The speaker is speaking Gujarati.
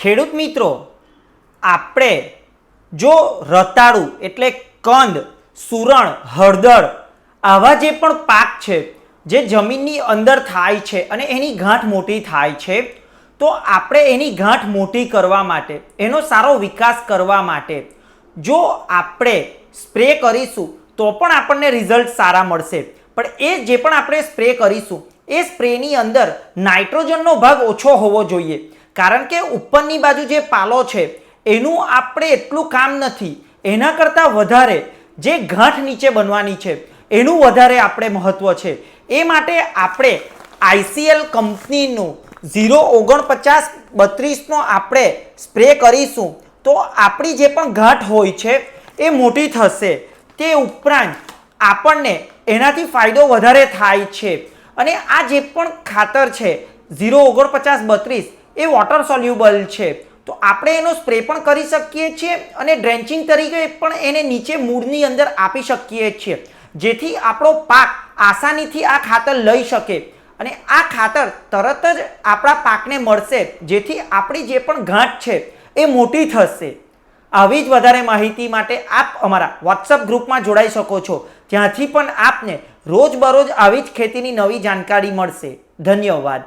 ખેડૂત મિત્રો, આપણે જો રતાળુ એટલે કંદ, સુરણ, હળદર આવા જે પણ પાક છે, જે જમીનની અંદર થાય છે અને એની ગાંઠ મોટી થાય છે, તો આપણે એની ગાંઠ મોટી કરવા માટે, એનો સારો વિકાસ કરવા માટે જો આપણે સ્પ્રે કરીશું, તો પણ આપણને રિઝલ્ટ સારા મળશે. પણ એ જે પણ આપણે સ્પ્રે કરીશું, એ સ્પ્રેની અંદર નાઇટ્રોજનનો ભાગ ઓછો હોવો જોઈએ. કારણ કે ઉપરની બાજુ જે પાલો છે, એનું આપણે એટલું કામ નથી. એના કરતાં વધારે જે ગાંઠ નીચે બનવાની છે, એનું વધારે આપણે મહત્ત્વ છે. એ માટે આપણે આઈસીએલ કંપનીનું ઝીરો ઓગણપચાસ બત્રીસનો આપણે સ્પ્રે કરીશું, તો આપણી જે પણ ગાંઠ હોય છે, એ મોટી થશે. તે ઉપરાંત આપણને એનાથી ફાયદો વધારે થાય છે. અને આ જે પણ ખાતર છે, ઝીરો ઓગણપચાસ બત્રીસ એ વોટર સોલ્યુબલ છે. તો આપણે એનો સ્પ્રે પણ કરી શકીએ છીએ અને ડ્રેન્ચિંગ તરીકે પણ એને નીચે મૂળની અંદર આપી શકીએ છીએ. જેથી આપણો પાક આસાનીથી આ ખાતર લઈ શકે અને આ ખાતર તરત જ આપણા પાકને મળશે. જેથી આપણી જે પણ ગાંઠ છે એ મોટી થશે. આવી જ વધારે માહિતી માટે આપ અમારા વોટ્સઅપ ગ્રુપમાં જોડાઈ શકો છો. ત્યાંથી પણ આપને રોજબરોજ આવી જ ખેતીની નવી જાણકારી મળશે. ધન્યવાદ.